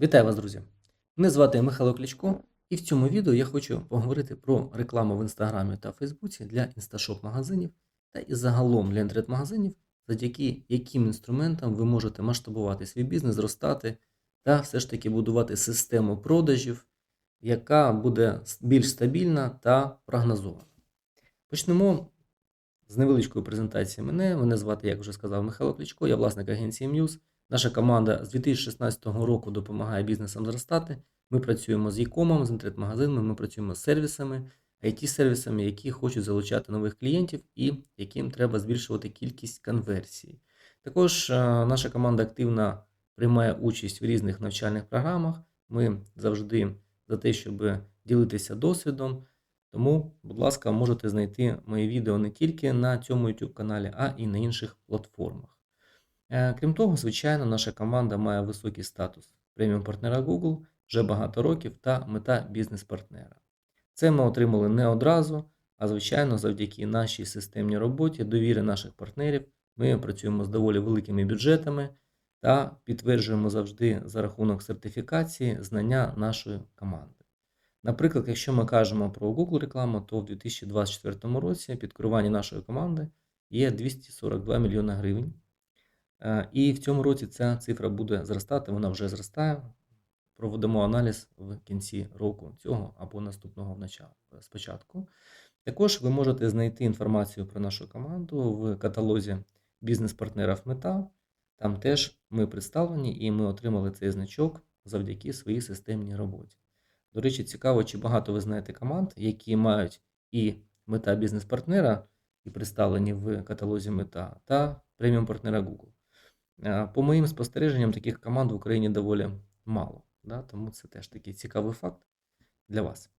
Вітаю вас, друзі! Мене звати Михайло Кличко, і в цьому відео я хочу поговорити про рекламу в інстаграмі та Фейсбуці для інсташоп-магазинів та і загалом для інтернет-магазинів, завдяки яким інструментам ви можете масштабувати свій бізнес, зростати та все ж таки будувати систему продажів, яка буде більш стабільна та прогнозована. Почнемо з невеличкої презентації мене. Мене звати, як вже сказав, Михайло Кличко, я власник агенції Muse. Наша команда з 2016 року допомагає бізнесам зростати. Ми працюємо з e-comом, з інтернет-магазинами, ми працюємо з сервісами, IT-сервісами, які хочуть залучати нових клієнтів і яким треба збільшувати кількість конверсій. Також е, наша команда активно приймає участь в різних навчальних програмах. Ми завжди за те, щоб ділитися досвідом. Тому, будь ласка, можете знайти мої відео не тільки на цьому YouTube каналі, а і на інших платформах. Е, Крім того, звичайно, наша команда має високий статус преміум партнера Google вже багато років та мета бізнес-партнера. Це ми отримали не одразу, а звичайно, завдяки нашій системній роботі, довірі наших партнерів, ми працюємо з доволі великими бюджетами та підтверджуємо завжди за рахунок сертифікації знання нашої команди. Наприклад, якщо ми кажемо про Google рекламу, то в 2024 році під керуванням нашої команди є 242 мільйони гривень. Е, І в цьому році ця цифра буде зростати, вона вже зростає. Проведемо аналіз в кінці року цього або наступного спочатку. Також ви можете знайти інформацію про нашу команду в каталозі бізнес-партнерів Мета. Там теж ми представлені і ми отримали цей значок завдяки своїй системній роботі. До речі, цікаво, чи багато ви знаєте команд, які мають і мета бізнес-партнера, і представлені в каталозі мета, та преміум партнера Google. Е, По моїм спостереженням, таких команд в Україні доволі мало. Да? Тому це теж такий цікавий факт для вас.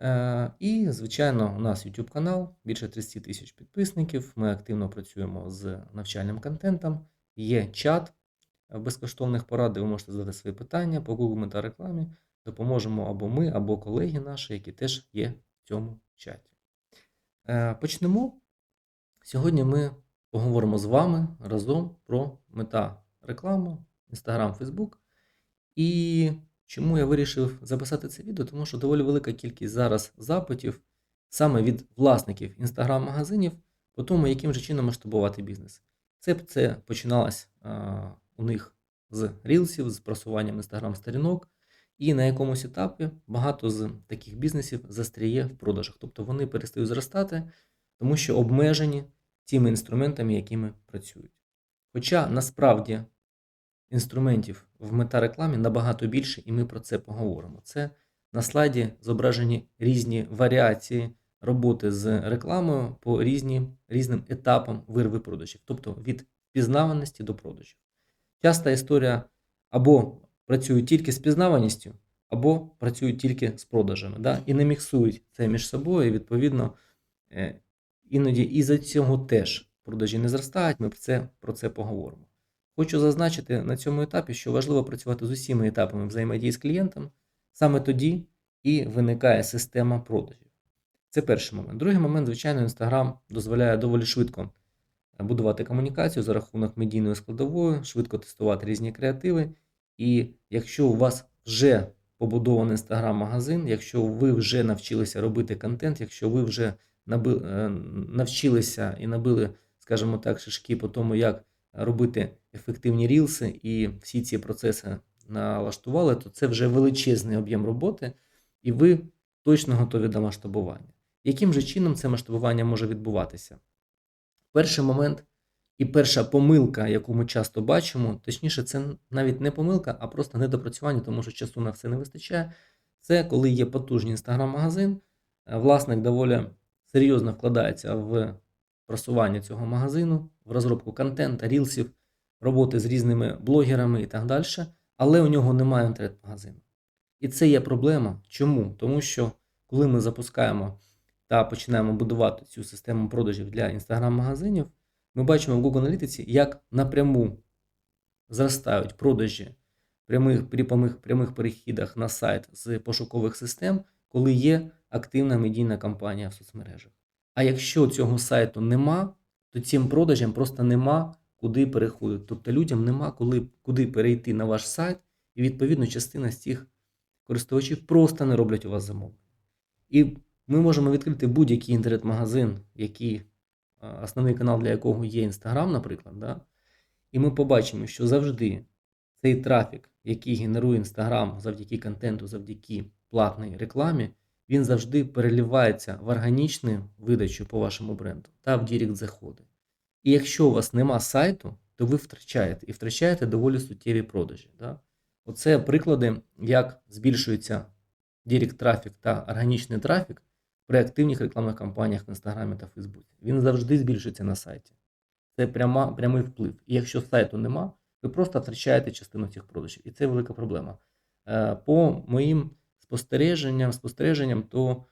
Е, І, звичайно, у нас YouTube канал, більше 30 тисяч підписників. Ми активно працюємо з навчальним контентом. Є чат безкоштовних порад, де ви можете задати свої питання по Google Мета рекламі. Допоможемо або ми, або колеги наші, які теж є в цьому чаті. Е, Почнемо. Сьогодні ми поговоримо з вами разом про мета рекламу, Instagram, Facebook. І чому я вирішив записати це відео? Тому що доволі велика кількість зараз запитів саме від власників інстаграм-магазинів по тому, яким же чином масштабувати бізнес. Це це починалось а, у них з рілсів, з просуванням інстаграм-сторінок, і на якомусь етапі багато з таких бізнесів застряє в продажах. Тобто вони перестають зростати, тому що обмежені тими інструментами, якими працюють. Хоча насправді інструментів в мета-рекламі набагато більше, і ми про це поговоримо. Це на слайді зображені різні варіації роботи з рекламою по різні, різним етапам вирви продажів, тобто від впізнаваності до продажів. Часта історія або працюють тільки з пізнаваністю, або працюють тільки з продажами, да? і не міксують це між собою, і відповідно. Іноді і за цього теж продажі не зростають, ми про це, про це поговоримо. Хочу зазначити на цьому етапі, що важливо працювати з усіма етапами взаємодії з клієнтом, саме тоді і виникає система продажів. Це перший момент. Другий момент, звичайно, Instagram дозволяє доволі швидко будувати комунікацію за рахунок медійної складової, швидко тестувати різні креативи. І якщо у вас вже побудований інстаграм-магазин, якщо ви вже навчилися робити контент, якщо ви вже навчилися і набили, скажімо так, шишки по тому, як робити ефективні рілси, і всі ці процеси налаштували, то це вже величезний об'єм роботи, і ви точно готові до масштабування. Яким же чином це масштабування може відбуватися? Перший момент і перша помилка, яку ми часто бачимо, точніше, це навіть не помилка, а просто недопрацювання, тому що часу на все не вистачає. Це коли є потужний інстаграм-магазин, е, власник доволі серйозно вкладається в просування цього магазину, в розробку контента, рілсів, роботи з різними блогерами і так далі, але у нього немає інтернет-магазину. І це є проблема. Чому? Тому що коли ми запускаємо та починаємо будувати цю систему продажів для інстаграм-магазинів, ми бачимо в Google Аналітиці, як напряму зростають продажі прямих, при прямих, перехідах на сайт з пошукових систем, коли є активна медійна кампанія в соцмережах. А якщо цього сайту нема, то цим продажам просто нема куди переходити. Тобто людям нема коли, куди перейти на ваш сайт І відповідно частина з цих користувачів просто не роблять у вас замовлення. І ми можемо відкрити будь-який інтернет-магазин, який, основний канал для якого є Instagram, наприклад, да? і ми побачимо, що завжди цей трафік, який генерує Instagram завдяки контенту, завдяки платній рекламі, він завжди переливається в органічну видачу по вашому бренду та в Дірект заходи. І якщо у вас нема сайту, то ви втрачаєте і втрачаєте доволі суттєві продажі. Да? Оце приклади, як збільшується Дірект трафік та органічний трафік при активних рекламних кампаніях в Інстаграмі та Фейсбуці. Він завжди збільшується на сайті. Це пряма, прямий вплив. І якщо сайту нема, ви просто втрачаєте частину цих продажів. І це велика проблема. Е, По моїм спостереженням, спостереженням, то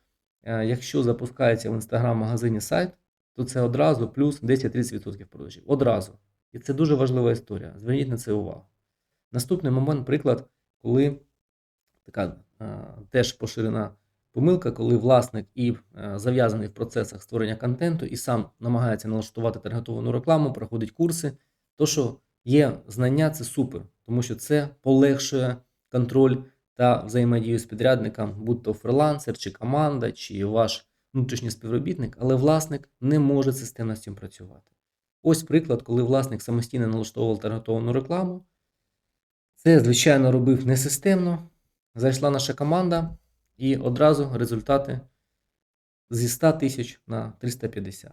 е, якщо запускається в інстаграм-магазині сайт, то це одразу плюс 10-30% продажів. Одразу. І це дуже важлива історія. Зверніть на це увагу. Наступний момент, приклад, коли така е, теж поширена помилка, коли власник і е, зав'язаний в процесах створення контенту і сам намагається налаштувати таргетовану рекламу, проходить курси. То, що є знання, це супер, тому що це полегшує контроль та взаємодію з підрядником, будь то фрилансер, чи команда, чи ваш внутрішній співробітник, але власник не може системно з цим працювати. Ось приклад, коли власник самостійно налаштовував таргетовану рекламу. Це, звичайно, робив несистемно. Зайшла наша команда, і одразу результати зі 100 тисяч на 350.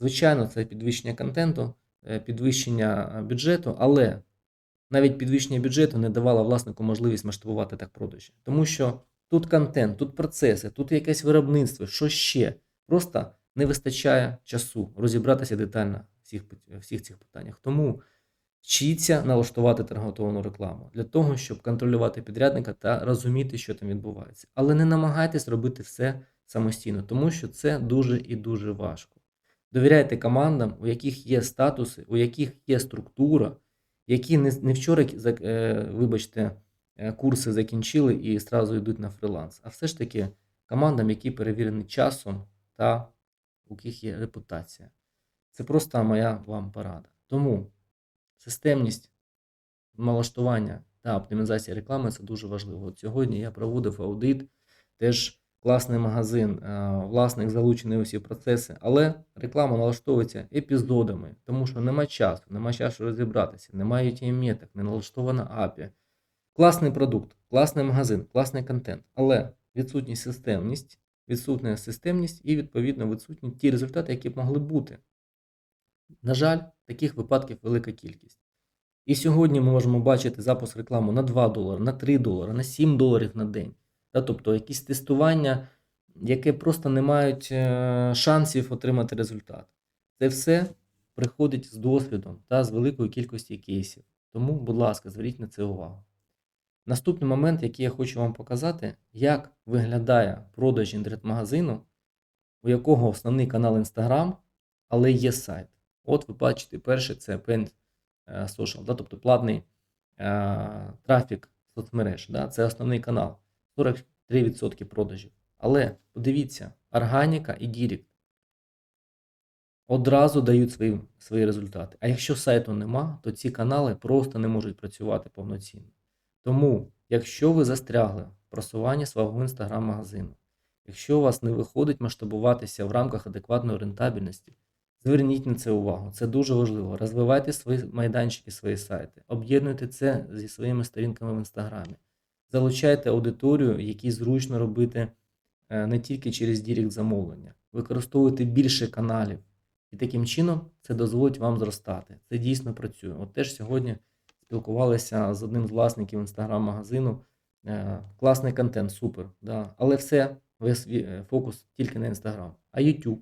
Звичайно, це підвищення контенту, е, підвищення бюджету, але навіть підвищення бюджету не давало власнику можливість масштабувати так продажі. Тому що тут контент, тут процеси, тут якесь виробництво, що ще. Просто не вистачає часу розібратися детально всіх, всіх цих питаннях. Тому вчіться налаштувати таргетовану рекламу для того, щоб контролювати підрядника та розуміти, що там відбувається. Але не намагайтесь робити все самостійно, тому що це дуже і дуже важко. Довіряйте командам, у яких є статуси, у яких є структура, які не, не вчора, е, вибачте, е, курси закінчили і одразу йдуть на фриланс, а все ж таки командам, які перевірені часом та у яких є репутація. Це просто моя вам порада. Тому системність налаштування та оптимізація реклами це дуже важливо. От сьогодні я проводив аудит, теж класний магазин, е, власник залучений у всі процеси, але реклама налаштовується епізодами, тому що нема часу, нема часу розібратися, немає UTM-меток, не налаштована API. Класний продукт, класний магазин, класний контент, але відсутність системність, відсутня системність і, відповідно, відсутні ті результати, які б могли бути. На жаль, таких випадків велика кількість. І сьогодні ми можемо бачити запуск реклами на 2 долари, на 3 долари, на 7 доларів на день. Та, тобто якісь тестування, яке просто не мають е, шансів отримати результат. Це все приходить з досвідом та з великою кількістю кейсів. Тому, будь ласка, зверніть на це увагу. Наступний момент, який я хочу вам показати, як виглядає продаж інтернет-магазину, у якого основний канал Instagram, але є сайт. От ви бачите, перше це Paid е, Social, да, тобто платний е, трафік соцмереж. Да, це основний канал. 43% продажів. Але подивіться, органіка і Дірект одразу дають свої, свої результати. А якщо сайту нема, то ці канали просто не можуть працювати повноцінно. Тому, якщо ви застрягли в просуванні свого інстаграм-магазину, якщо у вас не виходить масштабуватися в рамках адекватної рентабельності, зверніть на це увагу. Це дуже важливо. Розвивайте свої майданчики, свої сайти, об'єднуйте це зі своїми сторінками в інстаграмі. Залучайте аудиторію, якій зручно робити е, не тільки через Дірект замовлення. Використовуйте більше каналів. І таким чином це дозволить вам зростати. Це дійсно працює. От теж сьогодні спілкувалися з одним з власників інстаграм-магазину. Е, Класний контент, супер. Да. Але все, весь е, фокус тільки на інстаграм. А YouTube,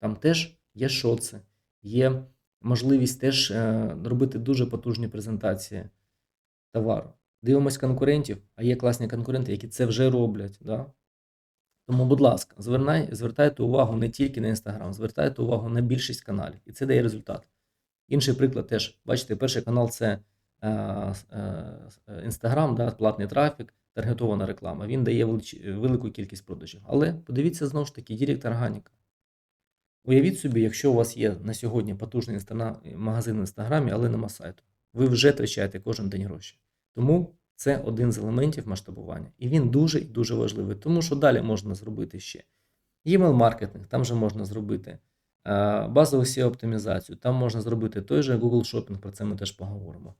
там теж є шоци, є можливість теж робити дуже потужні презентації товару. Дивимось конкурентів, а є класні конкуренти, які це вже роблять. Да? Тому, будь ласка, звернай, звертайте увагу не тільки на Instagram, звертайте увагу на більшість каналів, і це дає результат. Інший приклад теж, бачите, перший канал це е, е, да, платний трафік, таргетована реклама. Він дає велич- велику кількість продажів. Але подивіться знову ж таки, Дірект органіка. Уявіть собі, якщо у вас є на сьогодні потужний інстана- магазин в інстаграмі, але нема сайту. Ви вже втрачаєте кожен день гроші. Тому Це один з елементів масштабування. І він дуже і дуже важливий, тому що далі можна зробити ще email маркетинг там же можна зробити е, базову SEO-оптимізацію, там можна зробити той же Google Shopping, про це ми теж поговоримо.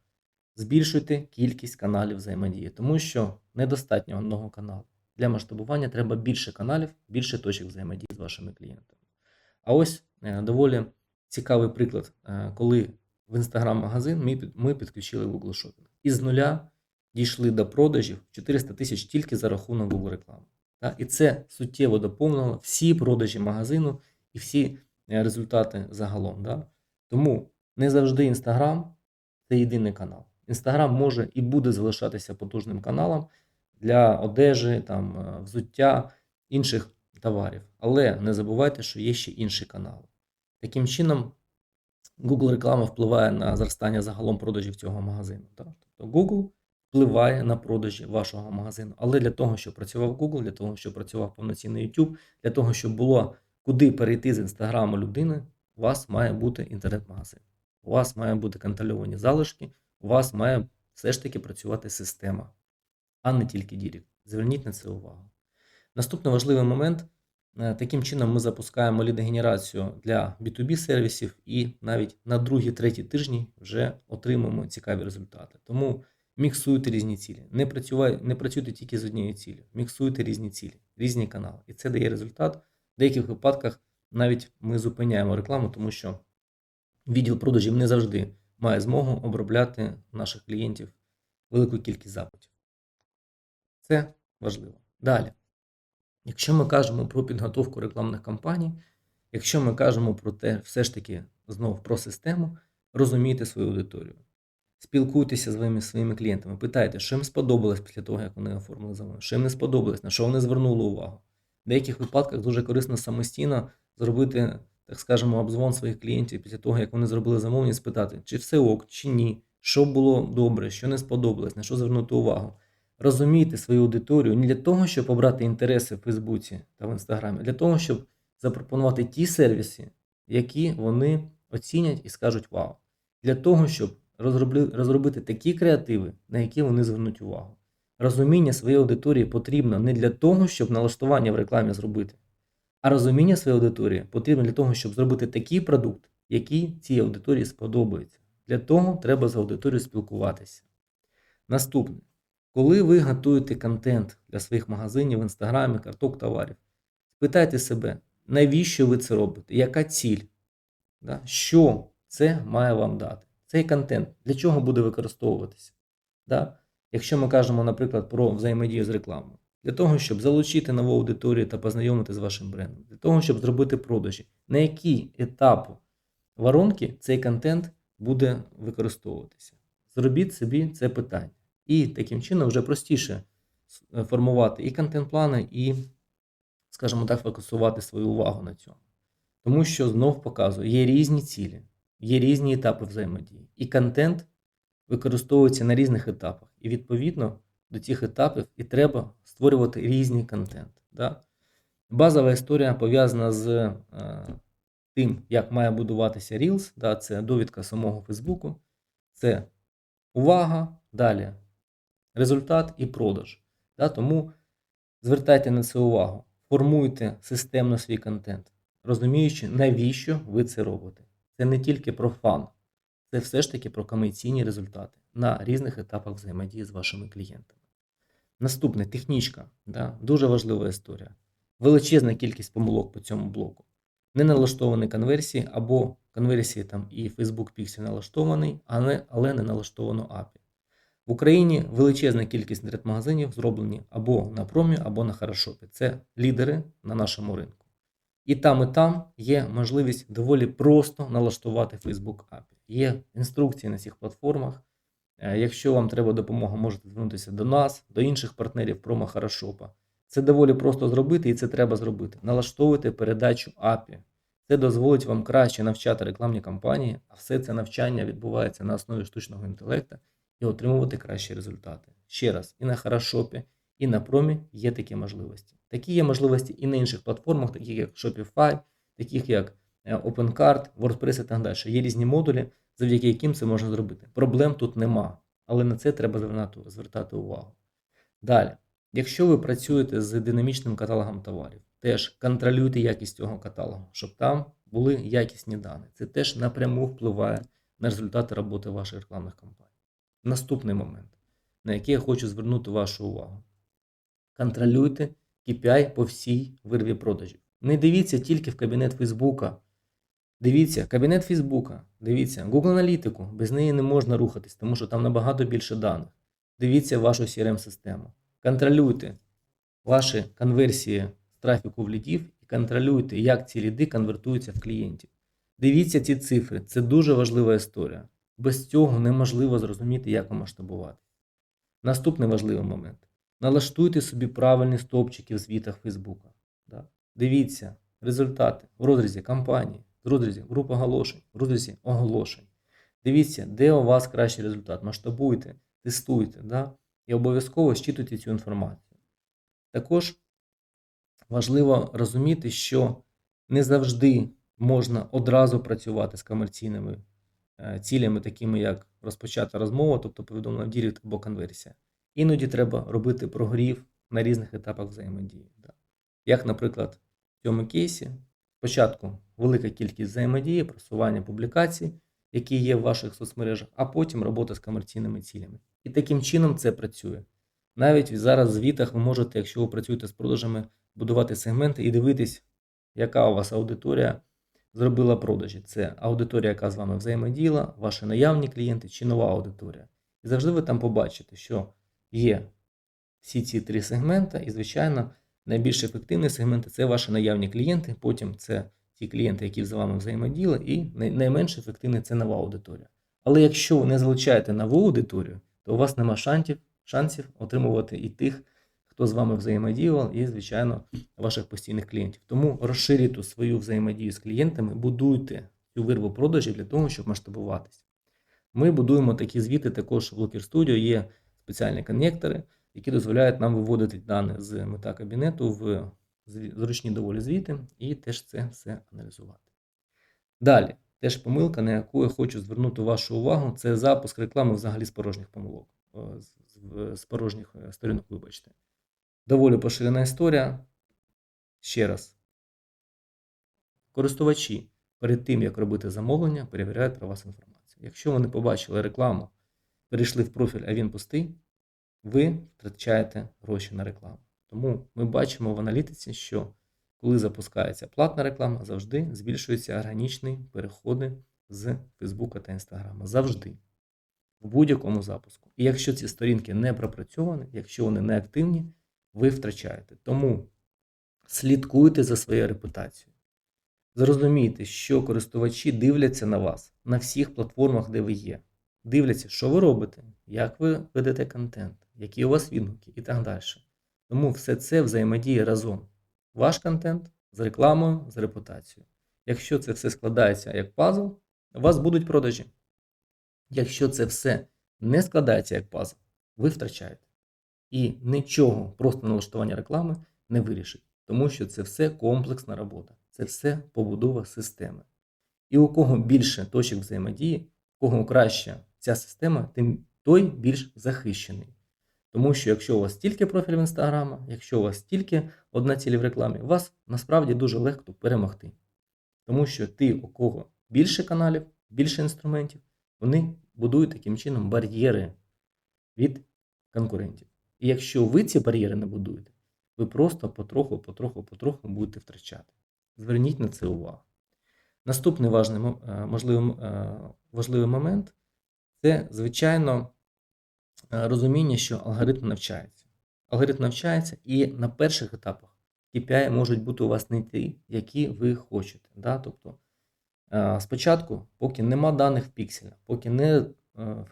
Збільшуйте кількість каналів взаємодії, тому що недостатньо одного каналу. Для масштабування треба більше каналів, більше точок взаємодії з вашими клієнтами. А ось е, доволі цікавий приклад, е, коли в Instagram-магазин ми підключили Google Shopping. Із нуля дійшли до продажів 400 тисяч тільки за рахунок Google реклами. І це суттєво доповнило всі продажі магазину і всі е, результати загалом. Тому не завжди Instagram це єдиний канал. Instagram може і буде залишатися потужним каналом для одежі, там, е, взуття, інших товарів. Але не забувайте, що є ще інші канали. Таким чином, Google реклама впливає на зростання загалом продажів цього магазину. Так? Тобто Google впливає на продажі вашого магазину. Але для того, щоб працював Google, для того, щоб працював повноцінний YouTube, для того, щоб було куди перейти з інстаграму людини, у вас має бути інтернет-магазин. У вас має бути контрольовані залишки, у вас має все ж таки працювати система, а не тільки Дірект. Зверніть на це увагу. Наступний важливий момент. Е, Таким чином, ми запускаємо лідогенерацію для B2B сервісів і навіть на другий, третій тижні вже отримуємо цікаві результати. Тому міксуйте різні цілі. Не, працювай, не працюйте тільки з однією цілею, міксуйте різні цілі, різні канали. І це дає результат. В деяких випадках навіть ми зупиняємо рекламу, тому що відділ продажів не завжди має змогу обробляти наших клієнтів велику кількість запитів. Це важливо. Далі. Якщо ми кажемо про підготовку рекламних кампаній, якщо ми кажемо про те, все ж таки знов про систему, розумійте свою аудиторію. Спілкуйтеся з своїми, своїми клієнтами, питайте, що їм сподобалось після того, як вони оформили замовлення, що їм не сподобалось, на що вони звернули увагу. В деяких випадках дуже корисно самостійно зробити, так скажемо, обзвон своїх клієнтів після того, як вони зробили замовлення, спитати, чи все ок, чи ні, що було добре, що не сподобалось, на що звернути увагу. Розумійте свою аудиторію не для того, щоб обрати інтереси в Фейсбуці та в Інстаграмі, а для того, щоб запропонувати ті сервіси, які вони оцінять і скажуть вау. Для того, щоб розробити такі креативи, на які вони звернуть увагу. Розуміння своєї аудиторії потрібно не для того, щоб налаштування в рекламі зробити, а розуміння своєї аудиторії потрібно для того, щоб зробити такий продукт, який цій аудиторії сподобається. Для того треба з аудиторією спілкуватися. Наступне. Коли ви готуєте контент для своїх магазинів в інстаграмі, карток товарів, спитайте себе, навіщо ви це робите? Яка ціль? Да? Що це має вам дати? Цей контент для чого буде використовуватися? Да? Якщо ми кажемо, наприклад, про взаємодію з рекламою, для того, щоб залучити нову аудиторію та познайомити з вашим брендом, для того, щоб зробити продажі, на який етап воронки цей контент буде використовуватися? Зробіть собі це питання. І таким чином вже простіше формувати і контент-плани, і, скажімо так, фокусувати свою увагу на цьому. Тому що знов показую, є різні цілі, є різні етапи взаємодії. І контент використовується на різних етапах. І відповідно до цих етапів і треба створювати різний контент. Да? Базова історія пов'язана з е, тим, як має будуватися Reels, да? це довідка самого Фейсбуку, це увага, далі результат і продаж. Да? Тому звертайте на це увагу, формуйте системно свій контент, розуміючи, навіщо ви це робите. Це не тільки про фан, це все ж таки про комерційні результати на різних етапах взаємодії з вашими клієнтами. Наступне технічка, да? дуже важлива історія. Величезна кількість помилок по цьому блоку. Не налаштовані конверсії або конверсії там і Facebook Pixel налаштований, але, але не налаштовано API. В Україні величезна кількість інтернет-магазинів зроблені або на промі, або на хорошопі. Це лідери на нашому ринку. І там, і там є можливість доволі просто налаштувати Facebook API. Є інструкції на цих платформах. Е, Якщо вам треба допомога, можете звернутися до нас, до інших партнерів промо Хорошопа. Це доволі просто зробити, і це треба зробити. Налаштовуйте передачу API. Це дозволить вам краще навчати рекламні кампанії, а все це навчання відбувається на основі штучного інтелекту і отримувати кращі результати. Ще раз, і на Хорошопі, і на промі є такі можливості. Такі є можливості і на інших платформах, таких як Shopify, таких як е, OpenCart, WordPress і так далі. Є різні модулі, завдяки яким це можна зробити. Проблем тут нема. Але на це треба звертати увагу. Далі, якщо ви працюєте з динамічним каталогом товарів, теж контролюйте якість цього каталогу, щоб там були якісні дані. Це теж напряму впливає на результати роботи ваших рекламних кампаній. Наступний момент, на який я хочу звернути вашу увагу. Контролюйте KPI по всій вирві продажів. Не дивіться тільки в кабінет Фейсбука. Дивіться кабінет Фейсбука, дивіться Google аналітику, без неї не можна рухатись, тому що там набагато більше даних. Дивіться вашу CRM-систему. Контролюйте ваші конверсії з трафіку в лідів і контролюйте, як ці ліди конвертуються в клієнтів. Дивіться ці цифри, це дуже важлива історія. Без цього неможливо зрозуміти, як масштабувати. Наступний важливий момент. Налаштуйте собі правильні стовпчики в звітах Фейсбука. Да? Дивіться результати в розрізі кампанії, в розрізі груп оголошень, в розрізі оголошень. Дивіться, де у вас кращий результат. Масштабуйте, тестуйте, да? і обов'язково щитуйте цю інформацію. Також важливо розуміти, що не завжди можна одразу працювати з комерційними цілями, такими як розпочата розмова, тобто повідомлення в дірект або конверсія. Іноді треба робити прогрів на різних етапах взаємодії. Як, наприклад, в цьому кейсі, спочатку велика кількість взаємодії, просування публікацій, які є в ваших соцмережах, а потім робота з комерційними цілями. І таким чином це працює. Навіть зараз в звітах ви можете, якщо ви працюєте з продажами, будувати сегменти і дивитись, яка у вас аудиторія зробила продажі. Це аудиторія, яка з вами взаємодіяла, ваші наявні клієнти чи нова аудиторія. І завжди ви там побачите, що є всі ці три сегмента, і, звичайно, найбільш ефективні сегменти це ваші наявні клієнти, потім це ті клієнти, які з вами взаємодіяли, і найменш ефективний це нова аудиторія. Але якщо ви не залучаєте нову аудиторію, то у вас нема шансів, шансів отримувати і тих, хто з вами взаємодіяв, і, звичайно, ваших постійних клієнтів. Тому розширюйте свою взаємодію з клієнтами, будуйте цю вирву продажів для того, щоб масштабуватися. Ми будуємо такі звіти також в Looker Studio. Є спеціальні коннектори, які дозволяють нам виводити дані з мета кабінету в зручні доволі звіти і теж це все аналізувати. Далі, теж помилка, на яку я хочу звернути вашу увагу, це запуск реклами взагалі з порожніх помилок, з, з- з порожніх е, сторінок, вибачте. Доволі поширена історія. Ще раз. Користувачі перед тим, як робити замовлення, перевіряють про вас інформацію. Якщо вони побачили рекламу, перейшли в профіль, а він пустий, ви втрачаєте гроші на рекламу. Тому ми бачимо в аналітиці, що коли запускається платна реклама, завжди збільшуються органічні переходи з Фейсбука та Інстаграма. Завжди. В будь-якому запуску. І якщо ці сторінки не пропрацьовані, якщо вони не активні, ви втрачаєте. Тому слідкуйте за своєю репутацією. Зрозумійте, що користувачі дивляться на вас на всіх платформах, де ви є. Дивляться, що ви робите, як ви ведете контент, які у вас відгуки і так далі. Тому все це взаємодіє разом. Ваш контент з рекламою, з репутацією. Якщо це все складається як пазл, у вас будуть продажі. Якщо це все не складається як пазл, ви втрачаєте. І нічого, просто налаштування реклами не вирішить, тому що це все комплексна робота, це все побудова системи. І у кого більше точок взаємодії, у кого краще ця система, тим той більш захищений. Тому що якщо у вас тільки профіль в інстаграма, якщо у вас тільки одна ціль в рекламі, вас насправді дуже легко перемогти. Тому що ти, у кого більше каналів, більше інструментів, вони будують таким чином бар'єри від конкурентів. І якщо ви ці бар'єри не будуєте, ви просто потроху, потроху, потроху будете втрачати. Зверніть на це увагу. Наступний важний, мо- е, можливий, е, важливий момент це, звичайно, е, розуміння, що алгоритм навчається. Алгоритм навчається, і на перших етапах KPI можуть бути у вас не ті, які ви хочете. Да? Тобто, спочатку, поки нема даних в пікселя, поки не,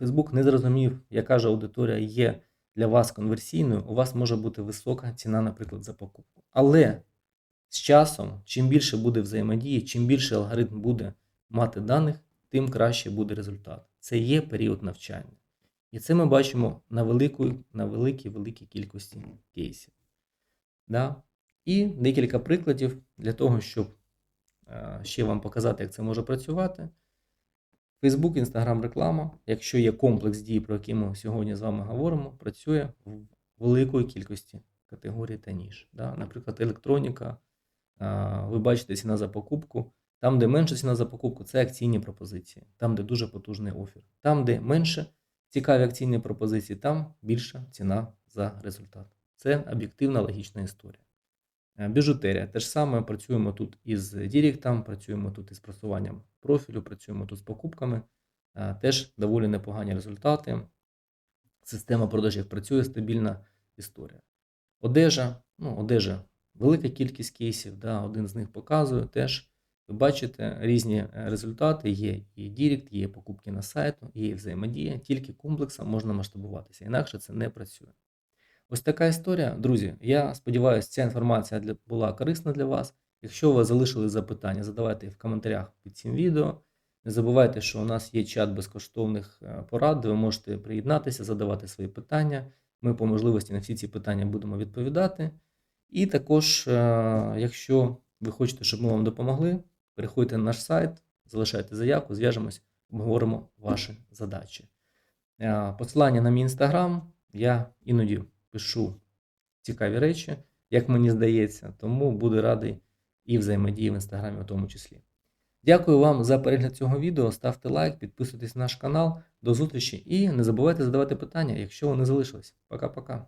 Facebook не зрозумів, яка ж аудиторія є для вас конверсійною, у вас може бути висока ціна, наприклад, за покупку. Але з часом, чим більше буде взаємодії, чим більше алгоритм буде мати даних, тим краще буде результат. Це є період навчання. І це ми бачимо на великій, на великій, великій кількості кейсів. Да? І декілька прикладів для того, щоб е, ще вам показати, як це може працювати. Facebook, Instagram реклама, якщо є комплекс дій, про який ми сьогодні з вами говоримо, працює в великої кількості категорій та ніж. Да? Наприклад, електроніка, ви бачите ціна за покупку. Там, де менша ціна за покупку, це акційні пропозиції, там, де дуже потужний офір. Там, де менше цікаві акційні пропозиції, там більша ціна за результат. Це об'єктивна логічна історія. Е, Біжутерія. Те ж саме працюємо тут із Діректом, працюємо тут із просуванням профілю, працюємо тут з покупками. Е, Теж доволі непогані результати. Система продажів працює, стабільна історія. Одежа, ну, одежа, велика кількість кейсів, да, один з них показую. Теж ви бачите різні е, результати. Є і Дірект, є покупки на сайту, є взаємодія. Тільки комплексом можна масштабуватися, інакше це не працює. Ось така історія. Друзі, я сподіваюся, ця інформація для, була корисна для вас. Якщо у вас залишили запитання, задавайте їх в коментарях під цим відео. Не забувайте, що у нас є чат безкоштовних е, порад, де ви можете приєднатися, задавати свої питання. Ми по можливості на всі ці питання будемо відповідати. І також, е, якщо ви хочете, щоб ми вам допомогли, переходьте на наш сайт, залишайте заявку, зв'яжемось, обговоримо ваші задачі. Е, Посилання на мій інстаграм я іноді пишу цікаві речі, як мені здається, тому буду радий і взаємодії в інстаграмі в тому числі. Дякую вам за перегляд цього відео. Ставте лайк, підписуйтесь на наш канал. До зустрічі і не забувайте задавати питання, якщо вони залишились. Пока-пока.